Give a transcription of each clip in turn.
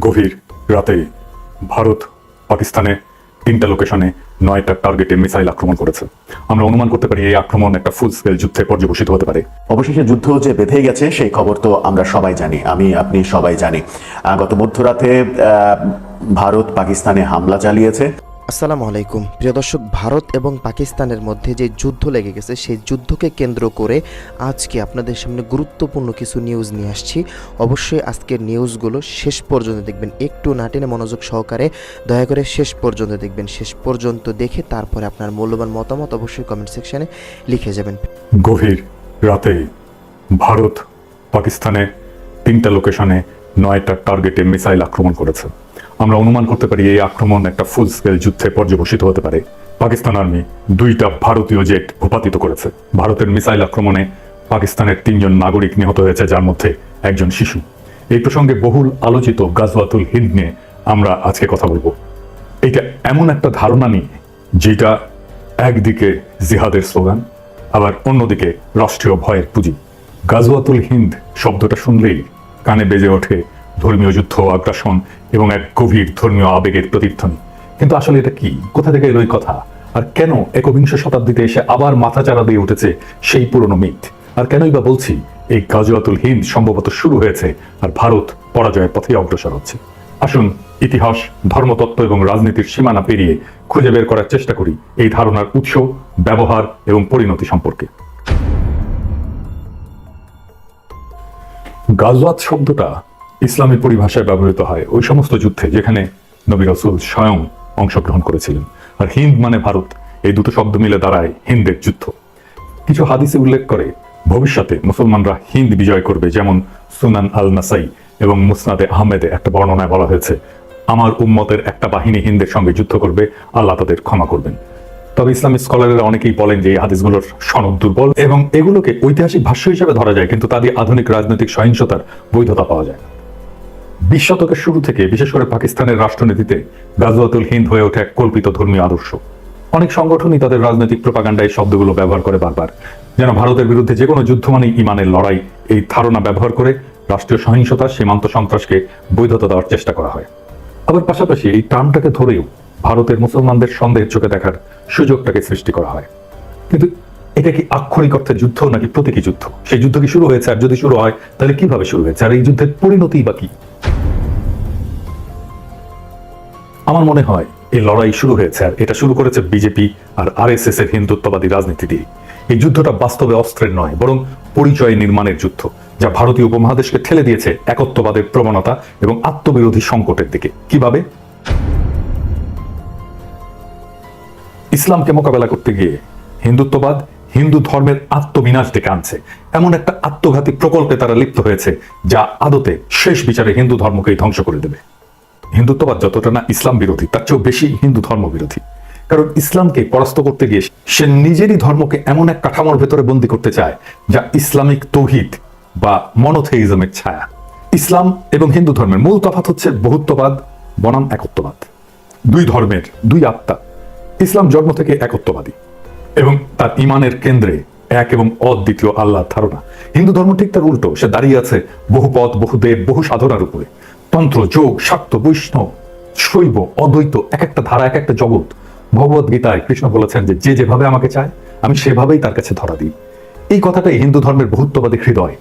গভীর রাতে ভারত পাকিস্তানে তিনটা লোকেশনে নয়টা টার্গেটে মিসাইল আক্রমণ করেছে। আমরা অনুমান করতে পারি এই আক্রমণ একটা ফুল স্কেল যুদ্ধে পর্যবসিত হতে পারে। অবশেষে যুদ্ধ যে বেঁধে গেছে, সেই খবর তো আমরা সবাই জানি। আমি, আপনি সবাই জানি। গত মধ্যরাতে ভারত পাকিস্তানে হামলা চালিয়েছে। আসসালামু আলাইকুম। প্রিয় দর্শক, ভারত এবং পাকিস্তানের মধ্যে যে যুদ্ধ লেগে গেছে, সেই যুদ্ধকে কেন্দ্র করে আজকে আপনাদের সামনে গুরুত্বপূর্ণ কিছু নিউজ নিয়ে আসছি। অবশ্যই আজকের নিউজগুলো শেষ পর্যন্ত দেখবেন। একটু নাটেনে মনোযোগ সহকারে দয়া করে শেষ পর্যন্ত দেখবেন। শেষ পর্যন্ত দেখে তারপরে আপনার মূল্যবান মতামত অবশ্যই কমেন্ট সেকশনে লিখে যাবেন। গভীর রাতে ভারত পাকিস্তানে তিনটা লোকেশনে নয়টা টার্গেটে মিসাইল আক্রমণ করেছে। আমরা অনুমান করতে পারি এই আক্রমণ একটা ফুল স্কেল যুদ্ধে পর্যবসিত হতে পারে। পাকিস্তান আর্মি দুইটা ভারতীয় জেট ভূপাতিত করেছে। ভারতের মিসাইল আক্রমণে পাকিস্তানের তিনজন নাগরিক নিহত হয়েছে, যার মধ্যে একজন শিশু। এই প্রসঙ্গে বহুল আলোচিত গাজওয়াতুল হিন্দ নিয়ে আমরা আজকে কথা বলব। এটা এমন একটা ধারণা নিয়ে, যেটা একদিকে জিহাদের স্লোগান, আবার অন্যদিকে রাষ্ট্রীয় ভয়ের পুঁজি। গাজওয়াতুল হিন্দ শব্দটা শুনলেই কানে বেজে ওঠে ধর্মীয় যুদ্ধ আগ্রাসন এবং এক গভীর ধর্মীয় আবেগের প্রতিধ্বনি। কিন্তু আসলে এটা কি? কোথা থেকে এলো কথা? আর কেন একবিংশ শতাব্দীতে এসে আবার মাথাচাড়া দিয়ে উঠেছে সেই পুরনো মিথ? আর কেনই বা বলছি, এই গাজওয়াতুল হিন্দ সম্ভবত শুরু হয়েছে আর ভারত পরাজয়ের পথে অগ্রসর হচ্ছে। আসুন, ইতিহাস, ধর্মতত্ত্ব এবং রাজনীতির সীমানা পেরিয়ে খুঁজে বের করার চেষ্টা করি এই ধারণার উৎস, ব্যবহার এবং পরিণতি সম্পর্কে। গাজওয়াত শব্দটা ইসলামী পরিভাষায় ব্যবহৃত হয়। ওই সমস্ত যুদ্ধে যেখানে নবী রসুল স্বয়ং অংশগ্রহণ করেছিলেন। আর হিন্দ মানে ভারত, এই দুটো শব্দ মিলে দাঁড়ায় হিন্দের যুদ্ধ। কিছু হাদিসে উল্লেখ করে, ভবিষ্যতে মুসলমানরা হিন্দ বিজয় করবে যেমন সুনান আল নাসাই এবং মুসনাদে আহমেদে একটা বর্ণনায় বলা হয়েছে, আমার উম্মতের একটা বাহিনী হিন্দের সঙ্গে যুদ্ধ করবে, আল্লাহ তাদের ক্ষমা করবেন। তবে ইসলামী স্কলারেরা অনেকেই বলেন যে এই হাদিসগুলোর সনদ দুর্বল এবং এগুলোকে ঐতিহাসিক ভাষ্য হিসেবে ধরা যায়, কিন্তু তা দিয়ে আধুনিক রাজনৈতিক সহিংসতার বৈধতা পাওয়া যায়। বিশ শতকের শুরু থেকে, বিশেষ করে পাকিস্তানের রাষ্ট্রনীতিতে, গাজওয়াতুল হিন্দ হয়ে ওঠে এক কল্পিত ধর্মীয় আদর্শ। অনেক সংগঠনই তাদের রাজনৈতিক প্রপাগান্ডায় এই শব্দগুলো ব্যবহার করে বারবার। যেন ভারতের বিরুদ্ধে যে কোনো যুদ্ধ মানেই ইমানের লড়াই, এই ধারণা ব্যবহার করে রাষ্ট্রীয় সহিংসতা, সীমান্ত সন্ত্রাসকে বৈধতা দেওয়ার চেষ্টা করা হয়। আবার পাশাপাশি এই টার্মটাকে ধরেও ভারতের মুসলমানদের সন্দেহের চোখে দেখার সুযোগটাকে সৃষ্টি করা হয়। কিন্তু এটা কি আক্ষরিক অর্থে যুদ্ধ নাকি প্রতীকী যুদ্ধ? সেই যুদ্ধ কি শুরু হয়েছে? আর যদি শুরু হয়, তাহলে কীভাবে শুরু হয়েছে? আর এই যুদ্ধের পরিণতি বা কি? আমার মনে হয় এই লড়াই শুরু হয়েছে আর এটা শুরু করেছে বিজেপি আর আরএসএস এর হিন্দুত্ববাদী রাজনীতি দিয়ে এই যুদ্ধটা বাস্তবে অস্ত্রের নয়, বরং পরিচয় নির্মাণের যুদ্ধ, যা ভারতীয় উপমহাদেশকে ঠেলে দিয়েছে একত্ববাদের প্রবণতা এবং আত্মবিরোধী সংকটের দিকে। কীভাবে? ইসলামকে মোকাবেলা করতে গিয়ে হিন্দুত্ববাদ হিন্দু ধর্মের আত্মবিনাশ ডেকে আনছে। এমন একটা আত্মঘাতী প্রকল্পে তারা লিপ্ত হয়েছে, যা আদতে শেষ বিচারে হিন্দু ধর্মকেই ধ্বংস করে দেবে। হিন্দুত্ববাদ যতটা না ইসলাম বিরোধী, তার চেয়েও বেশি হিন্দু ধর্ম বিরোধী। কারণ ইসলামকে পরাস্ত করতে গিয়ে সে নিজেরই ধর্মকে এমন এক কাঠামোর ভেতরে বন্দী করতে চায়, যা ইসলামিক তৌহিদ বা মনোথেইজমের ছায়া। ইসলাম এবং হিন্দু ধর্মের মূল তফাৎ হচ্ছে বহুত্ববাদ বনাম একত্ববাদ। দুই ধর্মের, দুই আত্মা। ইসলাম জন্ম থেকে একত্ববাদী এবং তার ইমানের কেন্দ্রে এক এবং অদ্বিতীয় আল্লাহর ধারণা। হিন্দু ধর্ম ঠিক তার উল্টো, সে দাঁড়িয়ে আছে বহু পথ, বহু দেব, বহু সাধনার উপরে। তন্ত্র, যোগ, শাক্ত, বৈষ্ণব, শৈব, অদ্বৈত, এক একটা ধারা, এক একটা জগৎ। ভগবত গীতায় কৃষ্ণ বলেছেন যে যে যেভাবে আমাকে চায়, আমি সেভাবেই তার কাছে ধরা দিই। এই কথাটাই হিন্দু ধর্মের বহুত্ববাদী হৃদয়।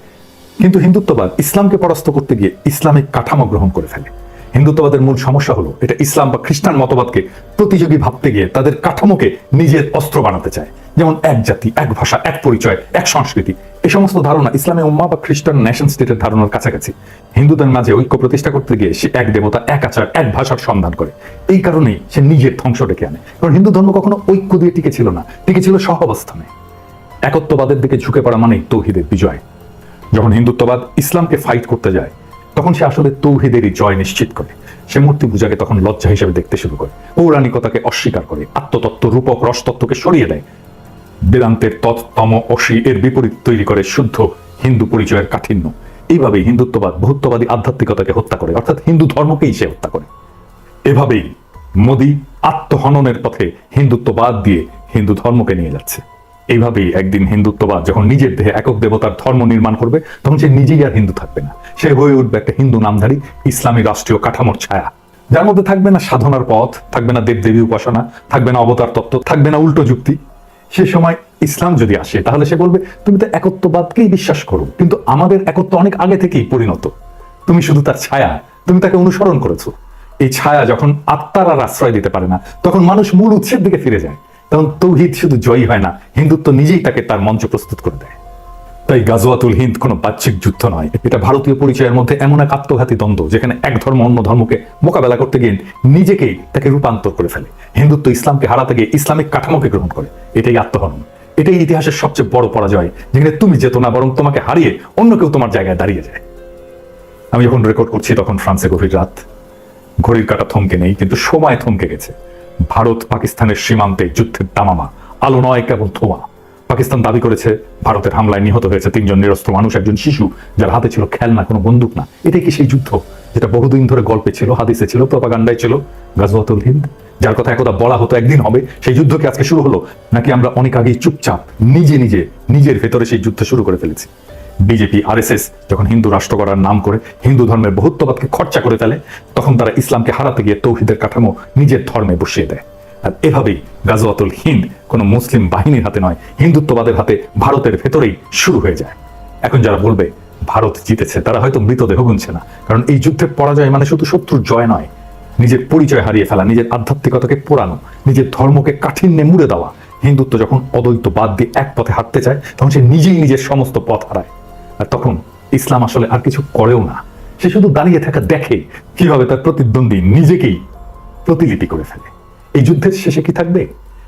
কিন্তু হিন্দুত্ববাদ ইসলামকে পরাস্ত করতে গিয়ে ইসলামিক কাঠামো গ্রহণ করে ফেলে। হিন্দুত্ববাদের মূল সমস্যা হলো, এটা ইসলাম বা খ্রিস্টান মতবাদকে প্রতিযোগী ভাবতে গিয়ে তাদের কাঠামোকে নিজের অস্ত্র বানাতে চায়। যেমন এক জাতি, এক ভাষা, এক পরিচয়, এক সংস্কৃতি। এই সমস্ত ধারণা ইসলামে উম্মা বা খ্রিস্টান নেশন স্টেটের ধারণার কাছাকাছি। হিন্দুদের মাঝে ঐক্য প্রতিষ্ঠা করতে গিয়ে সে এক দেবতা, এক আচার, এক ভাষার সন্ধান করে। এই কারণেই সে নিজের ধ্বংস ডেকে আনে। কারণ হিন্দু ধর্ম কখনো ঐক্য দিয়ে টিকে ছিল না। টিকে ছিল সহাবস্থানে। একত্ববাদের দিকে ঝুঁকে পড়া মানেই তৌহিদের বিজয়। যখন হিন্দুত্ববাদ ইসলামকে ফাইট করতে যায়, তখন সে আসলে তৌহিদেরই জয় নিশ্চিত করে। সে মূর্তি পূজাকে তখন লজ্জা হিসেবে দেখতে শুরু করে। পৌরাণিকতাকে অস্বীকার করে। আত্মতত্ত্ব, রূপক, রসতত্ত্বকে সরিয়ে দেয়। বেদান্তের তৎতম অসি এর বিপরীত তৈরি করে শুদ্ধ হিন্দু পরিচয়ের কাঠিন্য। এইভাবেই হিন্দুত্ববাদ, বহুত্ববাদী আধ্যাত্মিকতাকে হত্যা করে, অর্থাৎ হিন্দু ধর্মকেই সে হত্যা করে। এভাবেই মোদী আত্মহননের পথে হিন্দুত্ববাদ দিয়ে হিন্দু ধর্মকে নিয়ে যাচ্ছে। এইভাবেই একদিন হিন্দুত্ববাদ যখন নিজের দেহে একক দেবতার ধর্ম নির্মাণ করবে, তখন সে নিজেই আর হিন্দু থাকবে না। সে হয়ে উঠবে একটা হিন্দু নামধারী ইসলামী রাষ্ট্রীয় কাঠামোর ছায়া। যার মধ্যে থাকবে না সাধনার পথ, থাকবে না দেবদেবী উপাসনা, থাকবে না অবতার তত্ত্ব, থাকবে না উল্টো যুক্তি। সে সময় ইসলাম যদি আসে, তাহলে সে বলবে, তুমি তো একত্ববাদকেই বিশ্বাস করো, কিন্তু আমাদের একত্ব অনেক আগে থেকেই পরিণত। তুমি শুধু তার ছায়া, তুমি তাকে অনুসরণ করেছ। এই ছায়া যখন আত্মার আর আশ্রয় দিতে পারে না, তখন মানুষ মূল উৎসের দিকে ফিরে যায়। তখন তৌহিদ শুধু জয়ী হয় না, হিন্দুত্ব নিজেই তাকে তার মঞ্চ প্রস্তুত করে দেয়। তাই গাজওয়াতুল হিন্দ কোনো বাহ্যিক যুদ্ধ নয়। এটা ভারতীয় পরিচয়ের মধ্যে এমন এক আত্মঘাতী দ্বন্দ্ব, যেখানে এক ধর্ম অন্য ধর্মকে মোকাবেলা করতে গিয়ে নিজেকেই তাকে রূপান্তর করে ফেলে। হিন্দুত্ব ইসলামকে হারাতে গিয়ে ইসলামিক কাঠামোকে গ্রহণ করে। এটাই আত্মহরণ এটাই ইতিহাসের সবচেয়ে বড় পরাজয়, যেখানে তুমি যেত না, বরং তোমাকে হারিয়ে অন্য কেউ তোমার জায়গায় দাঁড়িয়ে যায়। আমি যখন রেকর্ড করছি, তখন ফ্রান্সে গভীর রাত। ঘড়ির কাটা থমকে নেই, কিন্তু সময় থমকে গেছে। ভারত পাকিস্তানের সীমান্তে যুদ্ধের দামামা, আলো নয়, কেবল ধোঁয়া। পাকিস্তান দাবি করেছে, ভারতের হামলায় নিহত হয়েছে তিনজন নিরস্ত্র মানুষ, একজন শিশু, যার হাতে ছিল খেলনা, কোনো বন্দুক না। এটাই কি সেই যুদ্ধ, যেটা বহুদিন ধরে গল্পে ছিল, হাদিসে ছিল, প্রপাগান্ডায় ছিল? গাজওয়াতুল হিন্দ? যার কথা একদা বলা হতো, একদিন হবে, সেই যুদ্ধ কি আজকে শুরু হলো? নাকি আমরা অনেক আগেই চুপচাপ, নিজে নিজে, নিজের ভেতরে সেই যুদ্ধ শুরু করে ফেলেছি? বিজেপি, আরএসএস যখন হিন্দু রাষ্ট্র করার নাম করে, হিন্দু ধর্মের বহুত্ববাদকে খরচা করে ফেলে, তখন তারা ইসলামকে হারাতে গিয়ে তৌহিদের কাঠামো নিজের ধর্মে বসিয়ে দেয়। আর এভাবেই গাজওয়াতুল হিন্দ কোনো মুসলিম বাহিনীর হাতে নয়, হিন্দুত্ববাদের হাতে ভারতের ভেতরেই শুরু হয়ে যায়। এখন যারা বলবে ভারত জিতেছে, তারা হয়তো মৃতদেহ গুনছে না, কারণ এই যুদ্ধের পরাজয় মানে শুধু শত্রুর জয় নয়। নিজের পরিচয় হারিয়ে ফেলা, নিজের আধ্যাত্মিকতাকে পোড়ানো, নিজের ধর্মকে কাঠিন্যে মুড়ে দেওয়া। হিন্দুত্ব যখন অদ্বৈত বাদ দিয়ে এক পথে হাঁটতে চায়, তখন সে নিজেই নিজের সমস্ত পথ হারায়। আর তখন ইসলাম আসলে আর কিছু করেও না। সে শুধু দাঁড়িয়ে থাকা দেখে কীভাবে তার প্রতিদ্বন্দ্বী নিজেকেই প্রতিলিপি করে ফেলে। এই যুদ্ধের শেষে কি থাকবে?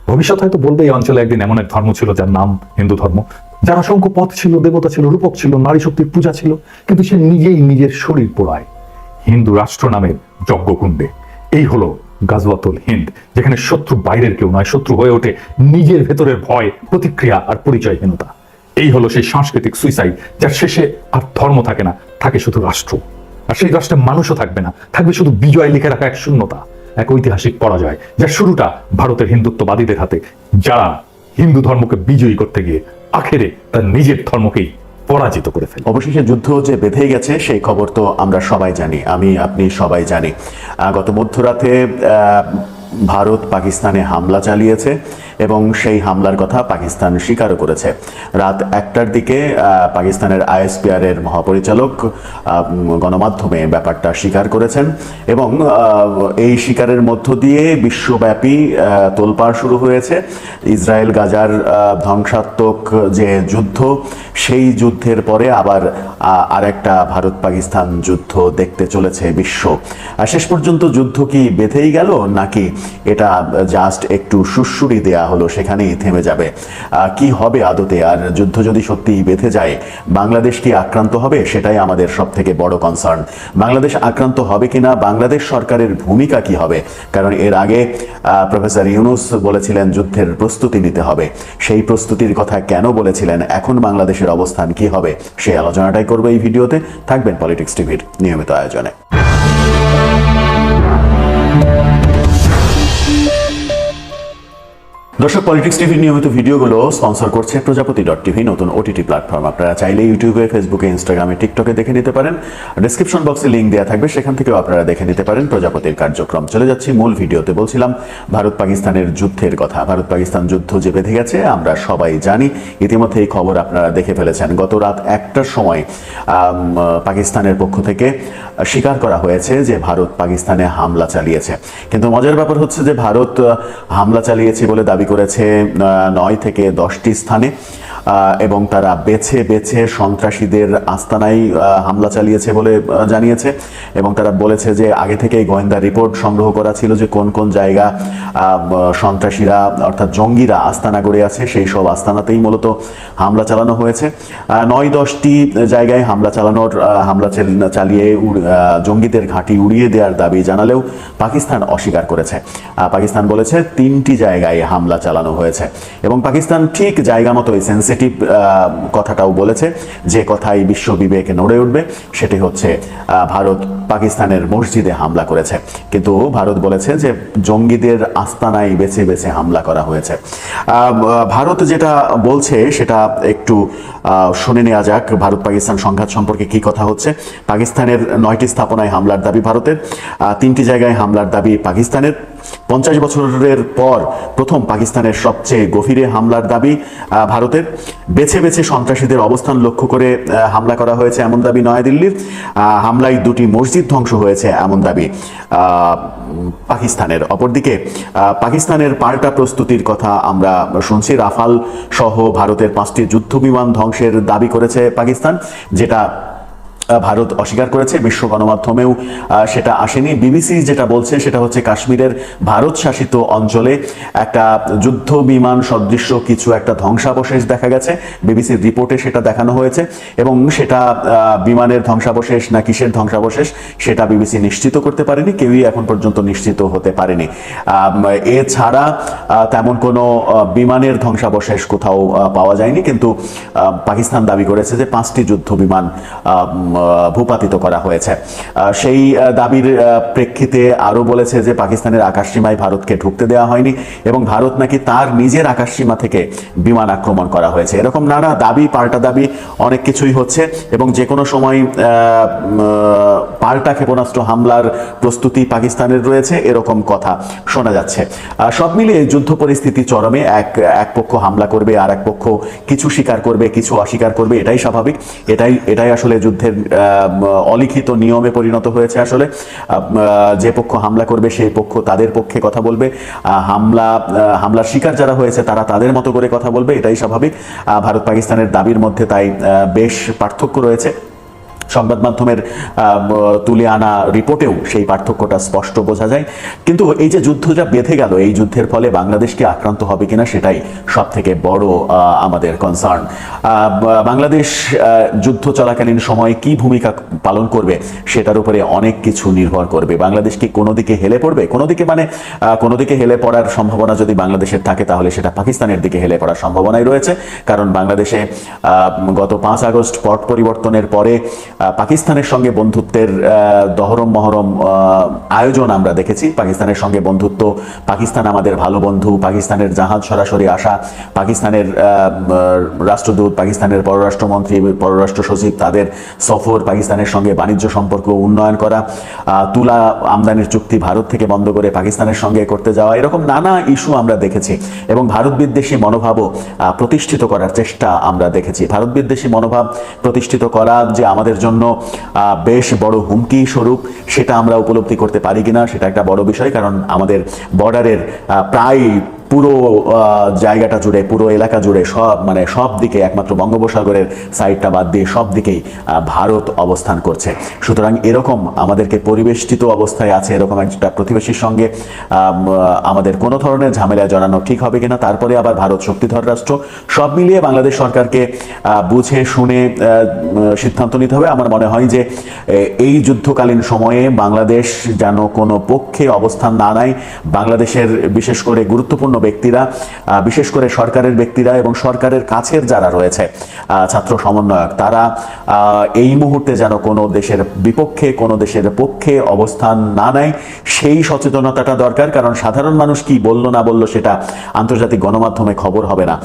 ভবিষ্যৎ হয়তো বলবে, এই অঞ্চলে একদিন এমন এক ধর্ম ছিল যার নাম হিন্দু ধর্ম। যার অসংখ্য পথ ছিল, দেবতা ছিল, রূপক ছিল, নারী শক্তির পূজা ছিল, কিন্তু সে নিজেই নিজের শরীর পোড়ায়। হিন্দু রাষ্ট্র নামের যজ্ঞকুণ্ডে। এই হলো গাজওয়াতুল হিন্দ, যেখানে শত্রু বাইরের কেউ নয়, শত্রু হয়ে ওঠে নিজের ভেতরের ভয়, প্রতিক্রিয়া আর পরিচয়হীনতা। এই হলো সেই সাংস্কৃতিক সুইসাইড যার শেষে আর ধর্ম থাকে না, থাকে শুধু রাষ্ট্র। আর সেই রাষ্ট্রে মানুষও থাকবে না, থাকবে শুধু বিজয় লিখে রাখা এক শূন্যতা। এক ঐতিহাসিক পরাজয় যার শুরুটা ভারতের হিন্দুত্ববাদীদের হাতে যারা হিন্দু ধর্মকে বিজয়ী করতে গিয়ে আখেরে তার নিজের ধর্মকেই পরাজিত করে ফেলে। অবশেষে যুদ্ধ যে বেঁধে গেছে, সেই খবর তো আমরা সবাই জানি, আমি, আপনি সবাই জানি। গত মধ্যরাতে ভারত পাকিস্তানে হামলা চালিয়েছে। এবং সেই হামলার কথা পাকিস্তান স্বীকারও করেছে। রাত একটার দিকে পাকিস্তানের আইএসপিআর এর মহাপরিচালক গণমাধ্যমে ব্যাপারটা স্বীকার করেছেন এবং এই স্বীকারের মধ্য দিয়ে বিশ্বব্যাপী তোলপাড় শুরু হয়েছে। ইসরায়েল গাজার ধ্বংসাত্মক যে যুদ্ধ, সেই যুদ্ধের পরে আবার আরেকটা ভারত পাকিস্তান যুদ্ধ দেখতে চলেছে বিশ্ব। শেষ পর্যন্ত যুদ্ধ কি বেঁধেই গেল, নাকি এটা জাস্ট একটু সুশ্রুরি দেয়া হলো সেখানেই থেমে যাবে। কি হবে আদতে? আর যুদ্ধ যদি সত্যিই বেঁধে যায়, বাংলাদেশ কি আক্রান্ত হবে? সেটাই আমাদের সব থেকে বড় কনসার্ন বাংলাদেশ আক্রান্ত হবে কিনা? বাংলাদেশ সরকারের ভূমিকা কি হবে? কারণ এর আগে প্রফেসর ইউনুস বলেছিলেন যুদ্ধের প্রস্তুতি নিতে হবে। সেই প্রস্তুতির কথা কেন বলেছিলেন? এখন বাংলাদেশের অবস্থান কি হবে? সেই আলোচনাটাই করব এই ভিডিওতে। থাকবেন পলিটিক্স টিভির নিয়মিত আয়োজনে। দর্শক পলিটিক্স টিভির নিয়মিত ভিডিওগুলো স্পন্সর করছে প্রজাপতি ডট টিভি নতুন ওটিটি প্ল্যাটফর্ম আপনারা চাইলে ইউটিউবে ফেসবুকে ইনস্টাগ্রামে টিকটকে দেখে নিতে পারেন। ডিসক্রিপশন বক্সে লিঙ্ক দেওয়া থাকবে, সেখান থেকেও আপনারা দেখে নিতে পারেন প্রজাপতির কার্যক্রম। চলে যাচ্ছি মূল ভিডিওতে। বলছিলাম, ভারত পাকিস্তানের যুদ্ধের কথা। ভারত পাকিস্তান যুদ্ধ যে বেঁধে গেছে, আমরা সবাই জানি। ইতিমধ্যে এই খবর আপনারা দেখে ফেলেছেন। গত রাত একটার সময় পাকিস্তানের পক্ষ থেকে স্বীকার করা হয়েছে যে ভারত পাকিস্তানে হামলা চালিয়েছে। কিন্তু মজার ব্যাপার হচ্ছে যে ভারত হামলা চালিয়েছে বলে দাবি করেছে নয় থেকে দশটি স্থানে। এবং তারা বেছে বেছে সন্ত্রাসীদের আস্তানায় হামলা চালিয়েছে বলে জানিয়েছে। এবং তারা বলেছে যে আগে থেকেই গোয়েন্দা রিপোর্ট সংগ্রহ করা ছিল যে কোন কোন জায়গা সন্ত্রাসীরা, অর্থাৎ জঙ্গিরা আস্তানা গড়ে আছে। সেই সব আস্তানাতেই মূলত হামলা চালানো হয়েছে। নয় দশটি জায়গায় হামলা চালানোর হামলা চালিয়ে জঙ্গিদের ঘাঁটি উড়িয়ে দেওয়ার দাবি জানালেও পাকিস্তান অস্বীকার করেছে। পাকিস্তান বলেছে তিনটি জায়গায় হামলা চালানো হয়েছে। এবং পাকিস্তান ঠিক জায়গা মতোই সেন্সিটিভ সেন্সিটিভ কথাটাও বলেছে যে কথাই বিশ্ব বিবেকে নড়ে উঠবে, সেটি হচ্ছে ভারত পাকিস্তানের মসজিদে হামলা করেছে। কিন্তু ভারত বলেছে যে জঙ্গিদের আস্তানায় বেছে বেছে হামলা করা হয়েছে। ভারত যেটা বলছে সেটা একটু শুনে নেওয়া যাক ভারত পাকিস্তান সংঘাত সম্পর্কে কি কথা হচ্ছে। পাকিস্তানের নয়টি স্থাপনায় হামলার দাবি ভারতের তিনটি জায়গায় হামলার দাবি পাকিস্তানের। পঞ্চাশ বছরের পর প্রথম পাকিস্তানের সবচেয়ে গভীরে হামলার দাবি ভারতের। বেছে বেছে সন্ত্রাসীদের অবস্থান লক্ষ্য করে হামলা করা হয়েছে এমন দাবি নয়াদিল্লির। হামলায় দুটি মসজিদ ধ্বংস হয়েছে এমন দাবি পাকিস্তানের। অপরদিকে পাকিস্তানের পাল্টা প্রস্তুতির কথা আমরা শুনছি। রাফাল সহ ভারতের পাঁচটি যুদ্ধ বিমান ধ্বংসের দাবি করেছে পাকিস্তান, যেটা ভারত অস্বীকার করেছে, বিশ্ব গণমাধ্যমেও সেটা আসেনি। বিবিসি যেটা বলছে, সেটা হচ্ছে কাশ্মীরের ভারত শাসিত অঞ্চলে একটা যুদ্ধ বিমান সদৃশ্য কিছু একটা ধ্বংসাবশেষ দেখা গেছে। বিবিসির রিপোর্টে সেটা দেখানো হয়েছে এবং সেটা বিমানের ধ্বংসাবশেষ না কিসের ধ্বংসাবশেষ, সেটা বিবিসি নিশ্চিত করতে পারেনি, কেউই এখন পর্যন্ত নিশ্চিত হতে পারেনি। এছাড়া তেমন কোনো বিমানের ধ্বংসাবশেষ কোথাও পাওয়া যায়নি, কিন্তু পাকিস্তান দাবি করেছে যে পাঁচটি যুদ্ধ বিমান ভূপাতিত করা হয়েছে। সেই দাবির প্রেক্ষিতে আরও বলেছে যে পাকিস্তানের আকাশসীমায় ভারতকে ঢুকতে দেওয়া হয়নি এবং ভারত নাকি তার নিজের আকাশসীমা থেকে বিমান আক্রমণ করা হয়েছে। এরকম নানা দাবি, পাল্টা দাবি অনেক কিছুই হচ্ছে এবং যে কোনো সময় পাল্টা ক্ষেপণাস্ত্র হামলার প্রস্তুতি পাকিস্তানের রয়েছে, এরকম কথা শোনা যাচ্ছে। সব মিলিয়ে যুদ্ধ পরিস্থিতি চরমে, এক এক পক্ষ হামলা করবে, আর এক পক্ষ কিছু স্বীকার করবে, কিছু অস্বীকার করবে, এটাই স্বাভাবিক। এটাই এটাই আসলে যুদ্ধের অলিখিত নিয়মে পরিণত হয়েছে আসলে। যে পক্ষ হামলা করবে, সেই পক্ষ তাদের পক্ষে কথা বলবে। হামলা হামলার শিকার যারা হয়েছে, তারা তাদের মতো করে কথা বলবে। এটাই স্বাভাবিক। ভারত পাকিস্তানের দাবির মধ্যে তাই বেশ পার্থক্য রয়েছে। সংবাদ মাধ্যমের তুলে আনা রিপোর্টেও সেই পার্থক্যটা স্পষ্ট বোঝা যায়। কিন্তু এই যে যুদ্ধটা বেঁধে গেল, এই যুদ্ধের ফলে বাংলাদেশকে আক্রান্ত হবে কিনা সেটাই সব থেকে বড় আমাদের কনসার্ন বাংলাদেশ যুদ্ধ চলাকালীন সময়ে কি ভূমিকা পালন করবে সেটার উপরে অনেক কিছু নির্ভর করবে। বাংলাদেশ কি কোনো দিকে হেলে পড়বে? কোনো দিকে মানে কোনো দিকে হেলে পড়ার সম্ভাবনা যদি বাংলাদেশের থাকে তাহলে সেটা পাকিস্তানের দিকে হেলে পড়ার সম্ভাবনাই রয়েছে। কারণ বাংলাদেশে গত পাঁচ আগস্ট পট পরিবর্তনের পরে পাকিস্তানের সঙ্গে বন্ধুত্বের দহরম মহরম আয়োজন আমরা দেখেছি। পাকিস্তানের সঙ্গে বন্ধুত্ব, পাকিস্তান আমাদের ভালো বন্ধু, পাকিস্তানের জাহাজ সরাসরি আসা, পাকিস্তানের রাষ্ট্রদূত, পাকিস্তানের পররাষ্ট্রমন্ত্রী, পররাষ্ট্র সচিব, তাদের সফর, পাকিস্তানের সঙ্গে বাণিজ্য সম্পর্ক উন্নয়ন করা তুলা আমদানির চুক্তি ভারত থেকে বন্ধ করে পাকিস্তানের সঙ্গে করতে যাওয়া, এরকম নানা ইস্যু আমরা দেখেছি। এবং ভারত বিদ্বেষী মনোভাবও প্রতিষ্ঠিত করার চেষ্টা আমরা দেখেছি। ভারত বিদ্বেষী মনোভাব প্রতিষ্ঠিত করা যে আমাদের জন্য আহ, বেশ বড় হুমকি স্বরূপ সেটা আমরা উপলব্ধি করতে পারি কিনা সেটা একটা বড় বিষয় কারণ আমাদের বর্ডারের প্রায় পুরো জায়গাটা জুড়ে, পুরো এলাকা জুড়ে সব মানে সব দিকে একমাত্র বঙ্গোপসাগরের সাইডটা বাদ দিয়ে সব দিকেই ভারত অবস্থান করছে। সুতরাং এরকম আমাদেরকে পরিবেষ্টিত অবস্থায় আছে এরকম একটা প্রতিবেশীর সঙ্গে আমাদের কোনো ধরনের ঝামেলা জড়ানো ঠিক হবে কিনা, তারপরে আবার ভারত শক্তিধর রাষ্ট্র সব মিলিয়ে বাংলাদেশ সরকারকে বুঝে, শুনে সিদ্ধান্ত নিতে হবে। আমার মনে হয় যে এই যুদ্ধকালীন সময়ে বাংলাদেশ যেন কোনো পক্ষে অবস্থান না নেয়, বাংলাদেশের বিশেষ করে গুরুত্বপূর্ণ ব্যক্তিরা বিশেষ করে সরকারের ব্যক্তিরা এবং সরকারের কাছের যারা রয়েছে ছাত্র সমন্বয়ক, তারা এই মুহূর্তে যেন কোনো দেশের বিপক্ষে, কোনো দেশের পক্ষে অবস্থান না নেয়, সেই সচেতনতাটা দরকার। কারণ সাধারণ মানুষ কি বলল, না বলল সেটা আন্তর্জাতিক গণমাধ্যমে খবর হবে না।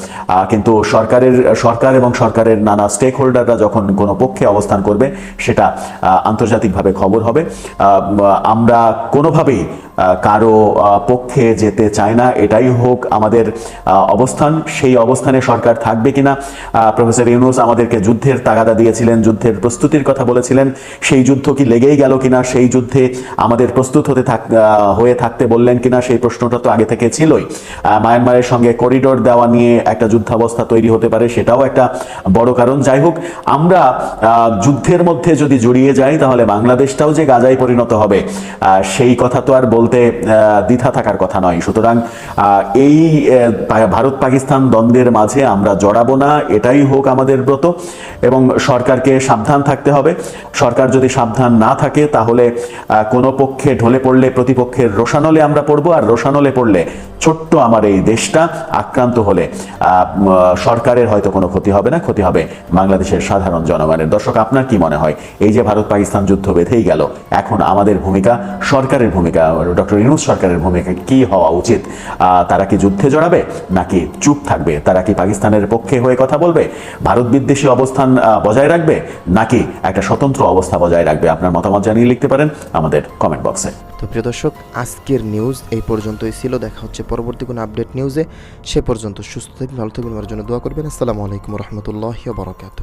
কিন্তু সরকারের, সরকার এবং সরকারের নানা স্টেক হোল্ডাররা যখন কোনো পক্ষে অবস্থান করবে, সেটা আন্তর্জাতিকভাবে খবর হবে। আমরা কোনোভাবেই কারও পক্ষে যেতে চাই না, এটাই হোক আমাদের অবস্থান, সেই অবস্থানে সরকার থাকবে কিনা প্রফেসর ইউনুস আমাদেরকে যুদ্ধের তাগাদা দিয়েছিলেন, যুদ্ধের প্রস্তুতির কথা বলেছিলেন, সেই যুদ্ধ কি লেগেই গেল কিনা, সেই যুদ্ধে আমাদের প্রস্তুত হতে থাক হয়ে থাকতে বললেন কিনা, সেই প্রশ্নটা তো আগে থেকে ছিলই। মায়ানমারের সঙ্গে করিডোর দেওয়া নিয়ে একটা যুদ্ধাবস্থা তৈরি হতে পারে, সেটাও একটা বড় কারণ। যাই হোক, আমরা যুদ্ধের মধ্যে যদি জড়িয়ে যাই, তাহলে বাংলাদেশটাও যে গাজায় পরিণত হবে সেই কথা তো আর বলতে দ্বিধা থাকার কথা নয়। সুতরাং এই ভারত পাকিস্তান দ্বন্দ্বের মাঝে আমরা জড়াবো না, এটাই হোক আমাদের ব্রত এবং সরকারকে সাবধান থাকতে হবে। সরকার যদি সাবধান না থাকে তাহলে কোনো পক্ষে ঢলে পড়লে প্রতিপক্ষের রোশানলে আমরা পড়ব আর রোশানলে পড়লে ছোট্ট আমার এই দেশটা আক্রান্ত হলে সরকারের হয়তো কোনো ক্ষতি হবে না, ক্ষতি হবে বাংলাদেশের সাধারণ জনগণের। দর্শক, আপনার কি মনে হয়? এই যে ভারত পাকিস্তান যুদ্ধ বেঁধেই গেল, এখন আমাদের ভূমিকা, সরকারের ভূমিকা, ডক্টর ইউনুস সরকারের ভূমিকা কি হওয়া উচিত? তারা কি যুদ্ধে জড়াবে নাকি চুপ থাকবে? তারা কি পাকিস্তানের পক্ষে হয়ে কথা বলবে? ভারত বিদ্বেষী অবস্থান বজায় রাখবে? নাকি একটা স্বতন্ত্র অবস্থা বজায় রাখবে? আপনার মতামত জানিয়ে লিখতে পারেন আমাদের কমেন্ট বক্সে তো প্রিয় দর্শক, আজকের নিউজ এই পর্যন্তই ছিল। দেখা হচ্ছে পরবর্তী কোনো আপডেট নিউজে সে পর্যন্ত সুস্থ থাকবেন, ভালো থাকবেন। আমার জন্য দোয়া করবেন। আসসালামু আলাইকুম রহমতুল্লাহ বারকাত